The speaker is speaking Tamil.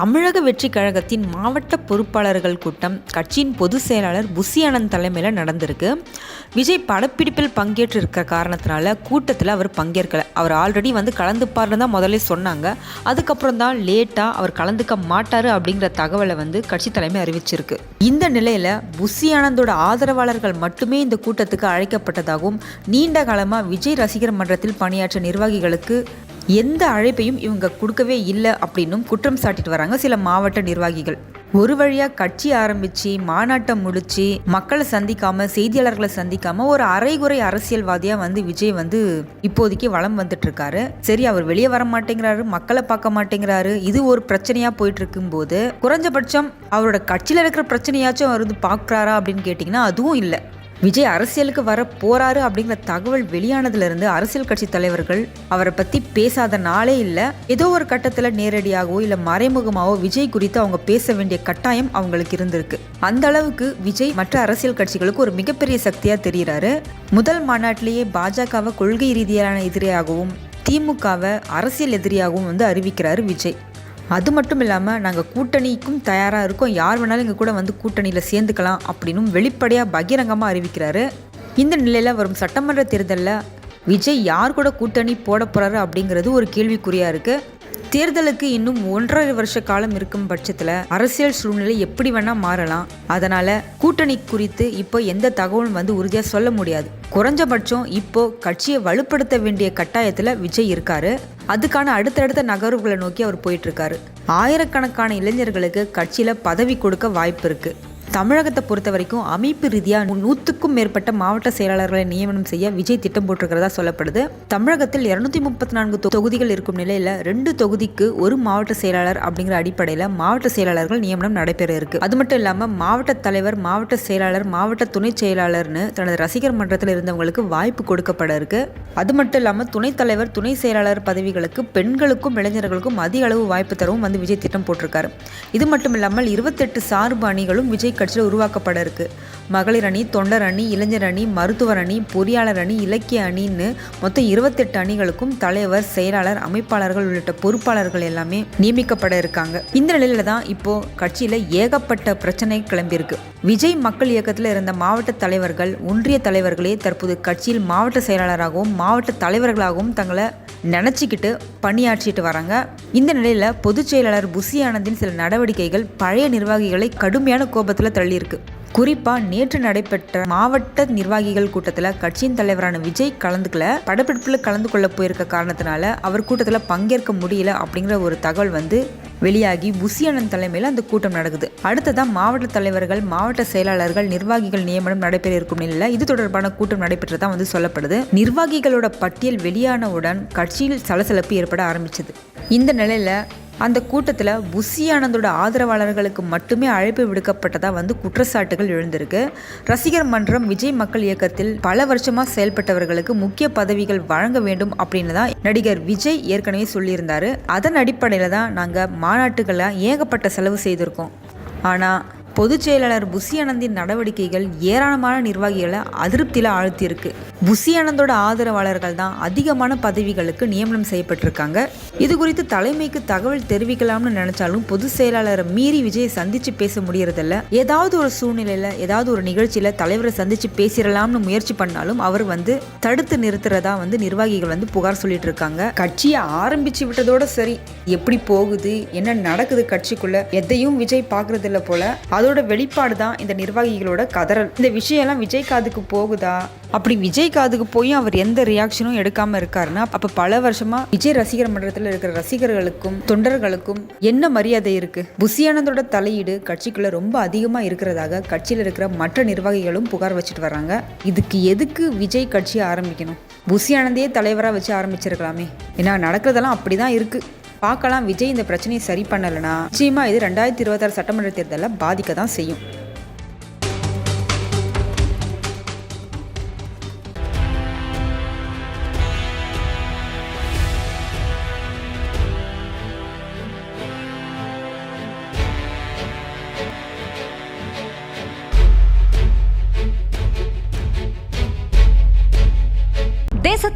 தமிழக வெற்றி கழகத்தின் மாவட்ட பொறுப்பாளர்கள் கூட்டம் கட்சியின் பொதுச் செயலாளர் புசி ஆனந்த் தலைமையில் நடந்திருக்கு. விஜய் படப்பிடிப்பில் பங்கேற்றிருக்க காரணத்தினால கூட்டத்தில் அவர் பங்கேற்கல. அவர் ஆல்ரெடி வந்து கலந்துப்பார்னு தான் முதல்ல சொன்னாங்க. அதுக்கப்புறம் தான் லேட்டாக அவர் கலந்துக்க மாட்டார் அப்படிங்கிற தகவலை வந்து கட்சி தலைமை அறிவிச்சிருக்கு. இந்த நிலையில் புசி ஆனந்தோட ஆதரவாளர்கள் மட்டுமே இந்த கூட்டத்துக்கு அழைக்கப்பட்டதாகவும் நீண்ட காலமாக விஜய் ரசிகர் மன்றத்தில் பணியாற்ற நிர்வாகிகளுக்கு எந்த அழைப்பையும் இவங்க கொடுக்கவே இல்லை அப்படின்னும் குற்றம் சாட்டிட்டு வராங்க சில மாவட்ட நிர்வாகிகள். ஒரு வழியாக கட்சி ஆரம்பித்து மாநாட்டை முடித்து மக்களை சந்திக்காம செய்தியாளர்களை சந்திக்காம ஒரு அரைகுறை அரசியல்வாதியாக வந்து விஜய் வந்து இப்போதைக்கு வளம் வந்துட்டுருக்காரு. சரி அவர் வெளியே வர மாட்டேங்கிறாரு மக்களை பார்க்க மாட்டேங்கிறாரு இது ஒரு பிரச்சனையாக போயிட்டு இருக்கும்போது குறைஞ்சபட்சம் அவரோட கட்சியில் இருக்கிற பிரச்சனையாச்சும் அவர் வந்து பார்க்குறாரா அப்படின்னு கேட்டிங்கன்னா அதுவும் இல்லை. விஜய் அரசியலுக்கு வர போறாரு அப்படிங்கிற தகவல் வெளியானதுலேருந்து அரசியல் கட்சி தலைவர்கள் அவரை பற்றி பேசாத நாளே இல்லை. ஏதோ ஒரு கட்டத்தில் நேரடியாகவோ இல்லை மறைமுகமாகவோ விஜய் குறித்து அவங்க பேச வேண்டிய கட்டாயம் அவங்களுக்கு இருந்திருக்கு. அந்த அளவுக்கு விஜய் மற்ற அரசியல் கட்சிகளுக்கு ஒரு மிகப்பெரிய சக்தியாக தெரிகிறாரு முதல் மாநாட்டிலேயே பாஜகவை கொள்கை ரீதியான எதிரியாகவும் திமுகவை அரசியல் எதிரியாகவும் வந்து அறிவிக்கிறாரு விஜய். அது மட்டும் இல்லாமல் நாங்கள் கூட்டணிக்கும் தயாராக இருக்கோம். யார் வேணாலும் எங்கள் கூட வந்து கூட்டணியில் சேர்ந்துக்கலாம் அப்படின்னும் வெளிப்படையாக பகிரங்கமாக அறிவிக்கிறாரு. இந்த நிலையில் வரும் சட்டமன்ற தேர்தலில் விஜய் யார் கூட கூட்டணி போட போகிறாரு அப்படிங்கிறது ஒரு கேள்விக்குறியாக இருக்குது தேர்தலுக்கு இன்னும் ஒன்றரை வருஷ காலம் இருக்கும் பட்சத்தில் அரசியல் சூழ்நிலை எப்படி வேணால் மாறலாம். அதனால் கூட்டணி குறித்து இப்போ எந்த தகவலும் வந்து உறுதியாக சொல்ல முடியாது. குறைஞ்சபட்சம் இப்போ கட்சியை வலுப்படுத்த வேண்டிய கட்டாயத்தில் விஜய் இருக்காரு. அதுக்கான அடுத்தடுத்த நகர்வுகளை நோக்கி அவர் போயிட்டு இருக்காரு. ஆயிரக்கணக்கான இளைஞர்களுக்கு கட்சியில் பதவி கொடுக்க வாய்ப்பு இருக்கு. தமிழகத்தை பொறுத்த வரைக்கும் அமைப்பு ரீதியாக நூற்றுக்கும் மேற்பட்ட மாவட்ட செயலாளர்களை நியமனம் செய்ய விஜய் திட்டம் போட்டிருக்கிறதா சொல்லப்படுது. தமிழகத்தில் இருநூத்தி முப்பத்தி நான்கு தொகுதிகள் இருக்கும் நிலையில் ரெண்டு தொகுதிக்கு ஒரு மாவட்ட செயலாளர் அப்படிங்கிற அடிப்படையில் மாவட்ட செயலாளர்கள் நியமனம் நடைபெற இருக்கு அது மட்டும் இல்லாமல் மாவட்ட தலைவர் மாவட்ட செயலாளர் மாவட்ட துணை செயலாளர்னு தனது ரசிகர் மன்றத்தில் இருந்தவங்களுக்கு வாய்ப்பு கொடுக்கப்பட இருக்கு அது மட்டும் இல்லாமல் துணைத் தலைவர் துணை செயலாளர் பதவிகளுக்கு பெண்களுக்கும் இளைஞர்களுக்கும் அதிக அளவு வாய்ப்பு தரவும் வந்து விஜய் திட்டம் போட்டிருக்காரு. இது மட்டும் இல்லாமல் இருபத்தெட்டு சார்பு அணிகளும் விஜய் கட்சியில் உருவாக்கப்பட இருக்கு. மகளிர் அணி தொண்டர் அணி இளைஞர் அணி மருத்துவர் அணி பொறியாளர் அணி இலக்கிய அணின்னு மொத்தம் இருபத்தெட்டு அணிகளுக்கும் தலைவர் செயலாளர் அமைப்பாளர்கள் உள்ளிட்ட பொறுப்பாளர்கள் எல்லாமே நியமிக்கப்பட இருக்காங்க. இந்த நிலையில தான் இப்போ கட்சியில ஏகப்பட்ட பிரச்சனை கிளம்பியிருக்கு விஜய் மக்கள் இயக்கத்தில் இருந்த மாவட்ட தலைவர்கள் ஒன்றிய தலைவர்களே தற்போது கட்சியில் மாவட்ட செயலாளராகவும் மாவட்ட தலைவர்களாகவும் தங்களை நினச்சிக்கிட்டு பணியாற்றிட்டு வராங்க. இந்த நிலையில் பொதுச் செயலாளர் புசி ஆனந்தின் சில நடவடிக்கைகள் பழைய நிர்வாகிகளை கடுமையான கோபத்தில் தள்ளியிருக்கு. குறிப்பாக நேற்று நடைபெற்ற மாவட்ட நிர்வாகிகள் கூட்டத்தில் கட்சியின் தலைவரான விஜய் கலந்துக்கல படப்பிடிப்பில் கலந்து கொள்ள போயிருக்க காரணத்தினால அவர் கூட்டத்தில் பங்கேற்க முடியல அப்படிங்கிற ஒரு தகவல் வந்து வெளியாகி புசியானந்த் தலைமையில் அந்த கூட்டம் நடக்குது. அடுத்ததான் மாவட்ட தலைவர்கள் மாவட்ட செயலாளர்கள் நிர்வாகிகள் நியமனம் நடைபெற இருக்கும் நிலையில் இது தொடர்பான கூட்டம் நடைபெற்றதா வந்து சொல்லப்படுது. நிர்வாகிகளோட பட்டியல் வெளியானவுடன் கட்சியில் சலசலப்பு ஏற்பட ஆரம்பிச்சது. இந்த நிலையில் அந்த கூட்டத்தில் புசி ஆனந்தோட ஆதரவாளர்களுக்கு மட்டுமே அழைப்பு விடுக்கப்பட்டதாக வந்து குற்றச்சாட்டுகள் எழுந்திருக்கு. ரசிகர் மன்றம் விஜய் மக்கள் இயக்கத்தில் பல வருஷமாக செயல்பட்டவர்களுக்கு முக்கிய பதவிகள் வழங்க வேண்டும் அப்படின்னு தான் நடிகர் விஜய் ஏற்கனவே சொல்லியிருந்தார். அதன் அடிப்படையில் தான் நாங்கள் மாநாட்டுகளை ஏகப்பட்ட செலவு செய்திருக்கோம். ஆனால் பொதுச் செயலாளர் புசி ஆனந்தின் நடவடிக்கைகள் ஏராளமான நிர்வாகிகளை அதிருப்தியில் ஆழ்த்தியிருக்கு. புசியானந்தோட ஆதரவாளர்கள் தான் அதிகமான பதவிகளுக்கு நியமனம் செய்யப்பட்டிருக்காங்க. இது குறித்து தலைமைக்கு தகவல் தெரிவிக்கலாம்னு நினைச்சாலும் பொதுச் செயலாளரை மீறி விஜய் சந்திச்சு பேச முடியறதில்ல. ஏதாவது ஒரு சூழ்நிலையில ஏதாவது ஒரு நிகழ்ச்சியில தலைவரை சந்திச்சு பேசிடலாம்னு முயற்சி பண்ணாலும் அவர் வந்து தடுத்து நிறுத்துறதா வந்து நிர்வாகிகள் வந்து புகார் சொல்லிட்டு இருக்காங்க கட்சியை ஆரம்பிச்சு விட்டதோட சரி. எப்படி போகுது? என்ன நடக்குது கட்சிக்குள்ள? எதையும் விஜய் பாக்குறது இல்ல போல. அதோட வெளிப்பாடு தான் இந்த நிர்வாகிகளோட கதறல். இந்த விஷயம்லாம் விஜய் காதுக்கு போகுதா? அப்படி விஜய் காதுக்கு போய் அவர் எந்த ரியாக்ஷனும் எடுக்காம இருக்காருன்னா அப்ப பல வருஷமா விஜய் ரசிகர் மன்றத்தில் இருக்கிற ரசிகர்களுக்கும் தொண்டர்களுக்கும் என்ன மரியாதை இருக்கு? புசியானந்தோட தலையீடு கட்சிக்குள்ள ரொம்ப அதிகமா இருக்கிறதாக கட்சியில் இருக்கிற மற்ற நிர்வாகிகளும் புகார் வச்சுட்டு வராங்க இதுக்கு எதுக்கு விஜய் கட்சியை ஆரம்பிக்கணும்? புசியானந்தையே தலைவராக வச்சு ஆரம்பிச்சிருக்கலாமே. ஏன்னா நடக்கிறதெல்லாம் அப்படிதான் இருக்கு. பார்க்கலாம் விஜய் இந்த பிரச்சனையை சரி பண்ணலைன்னா நிச்சயமா இது ரெண்டாயிரத்தி இருபத்தாறு சட்டமன்ற தேர்தலில் பாதிக்க தான் செய்யும்.